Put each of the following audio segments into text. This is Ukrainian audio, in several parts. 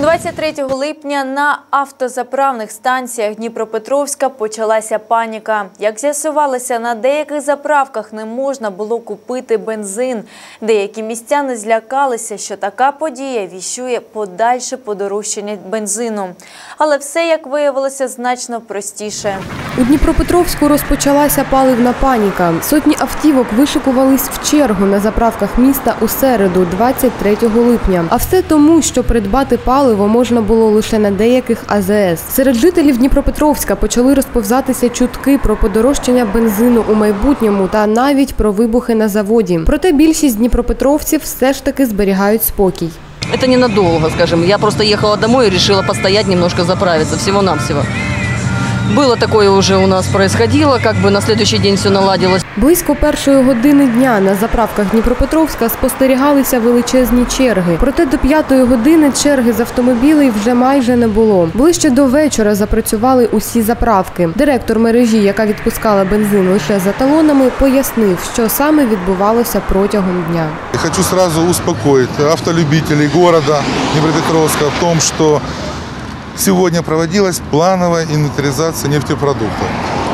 23 липня на автозаправних станціях Дніпропетровська почалася паніка. Як з'ясувалося, на деяких заправках не можна було купити бензин. Деякі містяни злякалися, що така подія віщує подальше подорожчання бензину. Але все, як виявилося, значно простіше. У Дніпропетровську розпочалася паливна паніка. Сотні автівок вишикувались в чергу на заправках міста у середу, 23 липня. А все тому, що придбати паливо можна було лише на деяких АЗС. Серед жителів Дніпропетровська почали розповзатися чутки про подорожчання бензину у майбутньому та навіть про вибухи на заводі. Проте більшість дніпропетровців все ж таки зберігають спокій. Это ненадолго, скажем. Я просто ехала домой и решила постоять, немножко заправиться, всего-навсего. Было такое уже у нас происходило, как бы на следующий день все наладилось. Близько першої години дня на заправках Дніпропетровська спостерігалися величезні черги. Проте до п'ятої години черги з автомобілей вже майже не було. Ближче до вечора запрацювали усі заправки. Директор мережі, яка відпускала бензин лише за талонами, пояснив, що саме відбувалося протягом дня. Я Хочу сразу успокоить автолюбителей города Днепропетровска в том, что сегодня проводилась плановая инвентаризация нефтепродуктов.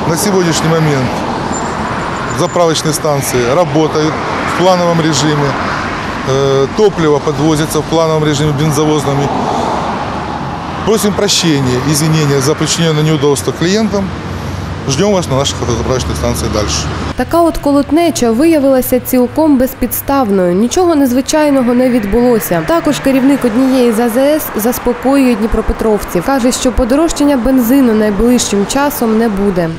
На сегодняшний момент заправочные станции работают в плановом режиме. Э, Топливо подвозится в плановом режиме бензовозными. Просим прощения, извинения за причиненное неудобство клиентам. Ждем вас на наших автозаправочных станціях дальше. Така от колотнеча виявилася цілком безпідставною. Нічого незвичайного не відбулося. Також керівник однієї з АЗС заспокоює дніпропетровців. каже, що подорожчання бензину найближчим часом не буде.